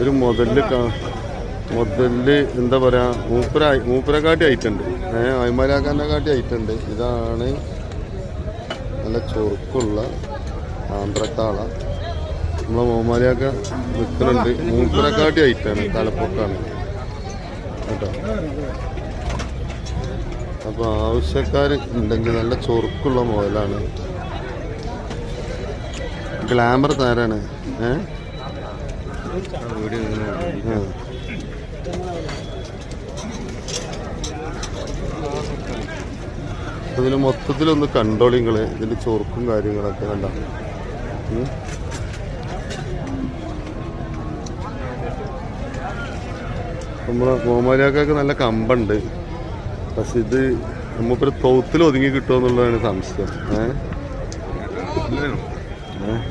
ഒരു മുതൽ മുതൽ എന്താ പറയാ മൂപ്പര മൂപ്പരക്കാട്ടി ആയിട്ടുണ്ട് ഏഹ് അയ്മലാക്കാന്റെ കാട്ടി ആയിട്ടുണ്ട് ഇതാണ് നല്ല ചൊറുക്കുള്ള ആന്ധ്രത്താള നമ്മളെ മോമാലിയൊക്കെ നിൽക്കുന്നുണ്ട് മൂപ്പരക്കാട്ടി ആയിട്ടാണ് തലപ്പൊക്കാണ്. കേട്ടോ? അപ്പോൾ ആവശ്യക്കാർ ഉണ്ടെങ്കിൽ നല്ല ചൊറുക്കുള്ള മുതലാണ് ഗ്ലാമർ താരാണ്. ഏഹ് ആ. ഇതിൽ മൊത്തത്തിലൊന്ന് കണ്ടോളിങ്ങൾ ഇതിന്റെ ചൊറുക്കും കാര്യങ്ങളൊക്കെ കണ്ട. നമ്മളെ മോമാലിയാക്കൊക്കെ നല്ല കമ്പുണ്ട്. പക്ഷെ ഇത് നമുക്കൊരു തൗത്തിൽ ഒതുങ്ങി കിട്ടുമെന്നുള്ളതാണ് സംശയം. സംശയം ഏഹ്